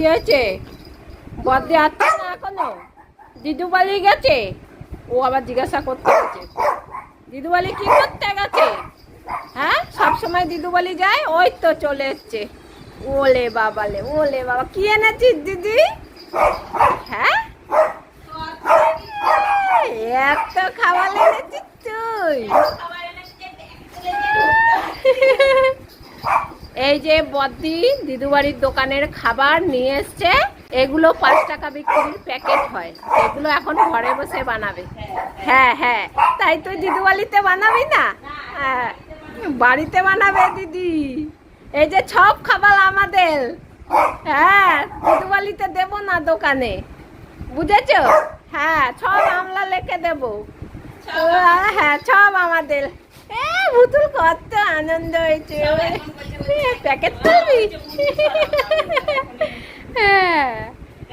কি হয়েছে? বদ্দি আসছে না এখনও? দিদু বাড়ি গেছে? ও আবার জিজ্ঞাসা করতে গেছে। দিদু বাড়ি কি করতে গেছে? হ্যাঁ? সব সময় দিদু বাড়ি যায়? ওই তো চলে এসছে। ওলে বাবালে ওলে বাবা, কি এনেছিস দিদি? হ্যাঁ? এত খাবার এনেছিস তুই। এই যে বদ্দি দিদুবাড়ির দোকানের খাবার নিয়ে এসছে এগুলো পাঁচ টাকা বিক্রির প্যাকেট হয়। এগুলো এখন ঘরে বসে বানাবে। হ্যাঁ হ্যাঁ। তাই তো দিদুবাড়িতে বানাবি না? হ্যাঁ। বাড়িতে বানাবে দিদি। এই যে সব খাবার আমাদের। হ্যাঁ দিদুবাড়িতে দেবো না দোকানে। বুঝেছ? হ্যাঁ সব আমলা লেখে দেবো। হ্যাঁ সব আমাদের। এ ভুতুল কত আনন্দ হয়েছে প্যাকেট তুলবি হ্যাঁ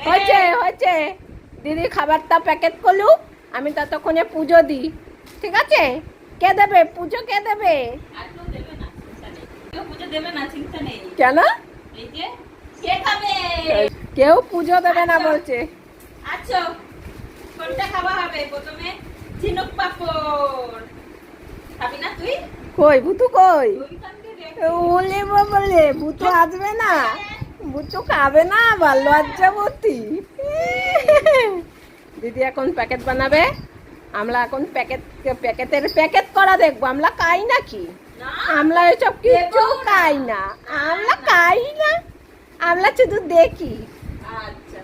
হয়েছে হয়েছে দিদি খাবারটা প্যাকেট করলুক আমি ততক্ষণে পুজো দিই ঠিক আছে কে দেবে পুজো কে দেবে। কেন? কেউ পুজো দেবে না বলছে আচ্ছা, কোনটা খাওয়া হবে? প্রথমে ঝিনুক পাঁপড়। কই ভুতু কই? ওলে বলে ভুতু আসবে না। ভুতু খাবে না আবার লজ্জাবতী দিদি এখন প্যাকেট বানাবে। আমরা এখন প্যাকেট প্যাকেটের প্যাকেট করা দেখব। আমরা খাই নাকি? আমরা এসব কিছু খাই না। আমরা খাই না। আমরা শুধু দেখি। আচ্ছা?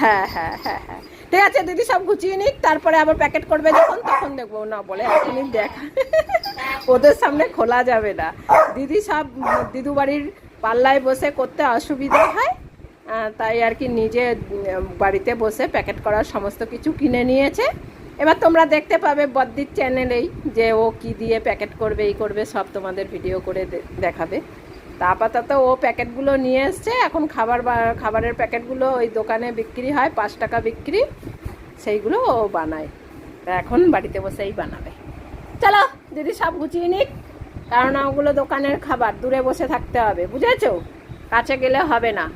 হ্যাঁ হ্যাঁ হ্যাঁ হ্যাঁ। ঠিক আছে, দিদি সব গুছিয়ে নিক, তারপরে আবার প্যাকেট করবে যখন, তখন দেখব। না, বলে এখনই দেখা। ওদের সামনে খোলা যাবে না। দিদি সব দিদু বাড়ির পাল্লায় বসে করতে অসুবিধা হয়। তাই আর কি নিজে বাড়িতে বসে প্যাকেট করার সমস্ত কিছু কিনে নিয়েছে। এবার তোমরা দেখতে পাবে বদ্দির চ্যানেলেই যে ও কি দিয়ে প্যাকেট করবে, এই করবে, সব তোমাদের ভিডিও করে দেখাবে। তা আপাতত ও প্যাকেটগুলো নিয়ে এসছে। এখন খাবার খাবারের প্যাকেটগুলো ওই দোকানে বিক্রি হয়, পাঁচ টাকা বিক্রি। সেইগুলো ও বানায়। তা এখন বাড়িতে বসেই বানাবে। চলো, দিদি সব গুছিয়ে নিক। কারণ ওগুলো দোকানের খাবার, দূরে বসে থাকতে হবে, বুঝেছ? কাছে গেলে হবে না।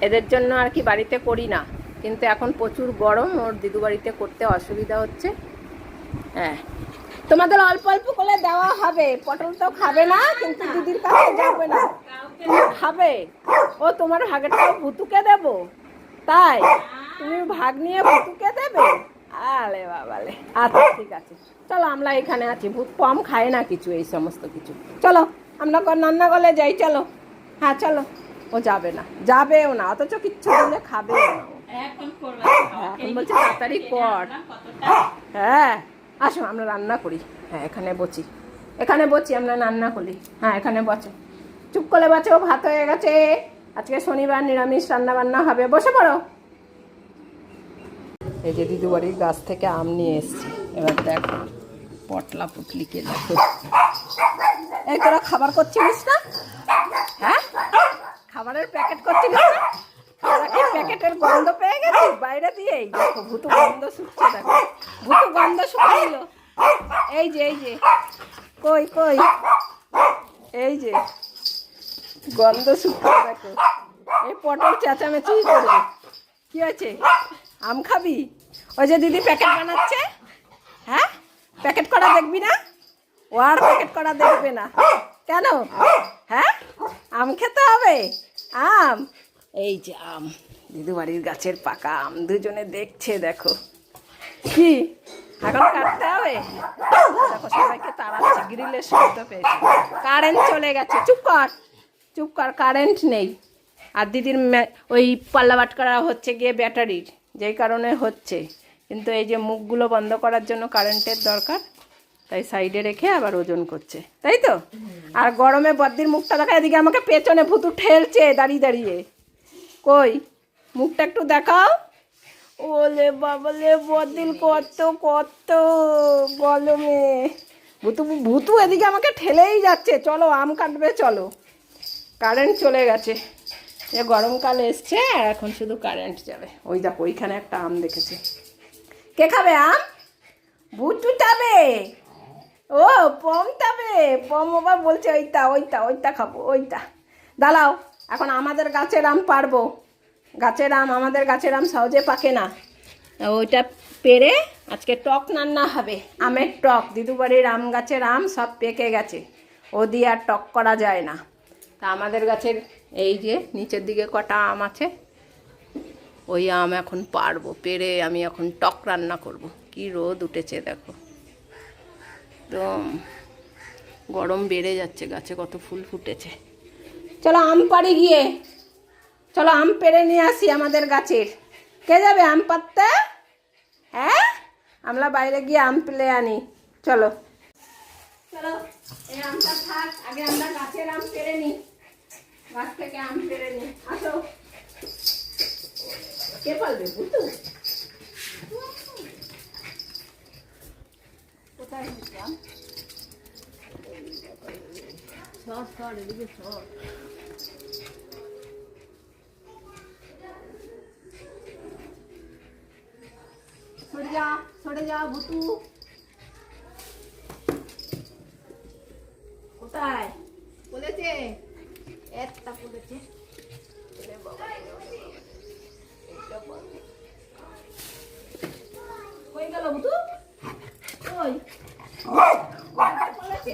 এদের জন্য আর কি বাড়িতে করি না। কিন্তু এখন প্রচুর গরম, ওর দিদু বাড়িতে করতে অসুবিধা হচ্ছে। হ্যাঁ। তোমাদের অল্প অল্প করে দেওয়া হবে। পটল তো খাবে না কিন্তু দিদির কাছে যাবে না। খাবে। ও তোমার ভাগেরটা ভুতুকে দেবো। তাই তুমি ভাগ নিয়ে ভুতুকে দেবে? আলে বাবালে। আচ্ছা ঠিক আছে। চলো আমরা এখানে আছি। ভূত কম খায় না কিছু এই সমস্ত কিছু। চলো আমরা কর রান্না করলে যাই চলো। হ্যাঁ চলো। ও যাবে না। যাবেও না অথচ কিচ্ছু দিলে খাবেও না। এখন করবা। হ্যাঁ, এখন বলছে তাড়াতাড়ি কর। হ্যাঁ। আসো আমরা রান্না করি। হ্যাঁ এখানে বসি এখানে বসি আমরা রান্না করি। হ্যাঁ এখানে বসো চুপ করে বসো ভাত হয়ে গেছে। আজকে শনিবার, নিরামিষ রান্না বান্না হবে। বসে পড়ো। এই যে দিদু বাড়ির গাছ থেকে আম নিয়ে এসছি। এবার দেখো, পটলা পুটলিকে দেখো। এই তোরা খাবার করছিস না? হ্যাঁ? খাবারের প্যাকেট করছিস না? প্যাকেটের গন্ধ বাইরে দিয়েই দেখো, ভুতু গন্ধ শুকছে দেখো। ভুতু গন্ধ শুকিয়ে এই যে এই যে। কই কই? এই যে। গন্ধ শুকছে দেখো। এই পটল চেঁচামেচি করবে। কি হয়েছে? আম খাবি? ওই যে দিদি প্যাকেট বানাচ্ছে। হ্যাঁ? প্যাকেট করা দেখবি না? ও আর প্যাকেট করা দেখবে না। কেন? হ্যাঁ? আম খেতে হবে? আম? এই যে আম। দিদু বাড়ির গাছের পাকা আম দুজনে দেখছে, দেখো। কি? এখন কাটতে হবে? দেখো, সবাইকে তাড়াচ্ছে, গ্রিলের শব্দ পেয়েছে। কারেন্ট চলে গেছে, চুপ কর চুপ কর, কারেন্ট নেই। আর দিদির ওই পাল্লা করা হচ্ছে গিয়ে ব্যাটারির, যেই কারণে হচ্ছে। কিন্তু এই যে মুখগুলো বন্ধ করার জন্য কারেন্টের দরকার, তাই সাইডে রেখে আবার ওজন করছে। তাই তো? আর গরমে বদ্দির মুখটা দেখা, এদিকে আমাকে পেছনে ভুতু ঠেলছে, দাঁড়িয়ে দাঁড়িয়ে। কই? মুখটা একটু দেখাও। ওলে বাবালে বদিল কত কত গরমে ভুতু ভুতু এদিকে আমাকে ঠেলেই যাচ্ছে। চলো, আম কাটবে, চলো। কারেন্ট চলে গেছে। এ গরমকাল এসছে, আর এখন শুধু কারেন্ট যাবে। ওই দেখো, ওইখানে একটা আম দেখেছে। কে খাবে আম? ভুটু খাবে। ও, পম খাবে। পম আবার বলছে, ওইটা ওইটা ওইটা খাব, ওইটা। দাঁড়াও, এখন আমাদের গাছের আম পারব গাছের আম, আমাদের গাছের আম সহজে পাকে না। ওইটা পেরে আজকে টক রান্না হবে। আমের টক, দিদুবাড়ির আম গাছের আম সব পেকে গেছে। ও দিয়ে আর টক করা যায় না। তা আমাদের গাছের এই যে নিচের দিকে কটা আম আছে, ওই আম এখন পারব। পেরে আমি এখন টক রান্না করব। কি রোদ উঠেছে দেখো। তো গরম বেড়ে যাচ্ছে গাছে, কত ফুল ফুটেছে। চলো আম পাড়ি গিয়ে চলো আম পেড়ে নিয়ে আসি আমাদের গাছের। কে যাবে আম পাততে হ্যাঁ? আমরা বাইরে গিয়ে আম পেলে আনি। চলো। চলো এই আমটা থাক আগে আমরা গাছের আম পেড়ে নিই। গাছ থেকে আম পেড়ে নিই। আসো। কে পালবে কোথায় আম? সর সর এদিকে সর। যা সরে যা ভুতু। কোথায়? বলেছে একটা বলেছে হয়ে গেল ভুতু? ওই। বলেছে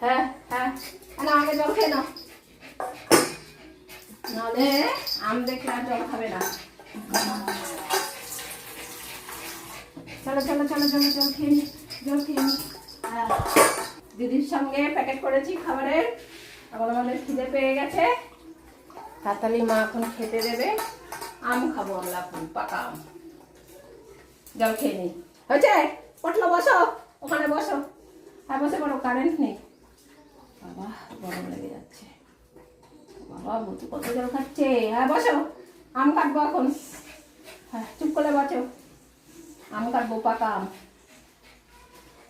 হ্যাঁ হ্যাঁ। না জল খেয়ে নাও। নাহলে আম দেখলে আর জল খাবে না। চলো চলো চলো চলো, জল খেয়ে নি, জল খেয়ে নি। হ্যাঁ। দিদির সঙ্গে প্যাকেট করেছি খাবারের। এখন আমাদের খিদে পেয়ে গেছে। তাড়াতাড়ি মা এখন খেতে দেবে। আম খাব আমরা এখন, পাকা আম। জল খেয়ে নিই হয়েছে? পটলো বসো। ওখানে বসো। হ্যাঁ বসে পড়ো কারেন্ট নেই। বাবা, গরম লেগে যাচ্ছে। বাবা বুতু কত জল খাচ্ছে? হ্যাঁ বসো। আম কাটবো এখন। হ্যাঁ চুপ করে বসো। আম কাটবো পাকা আম।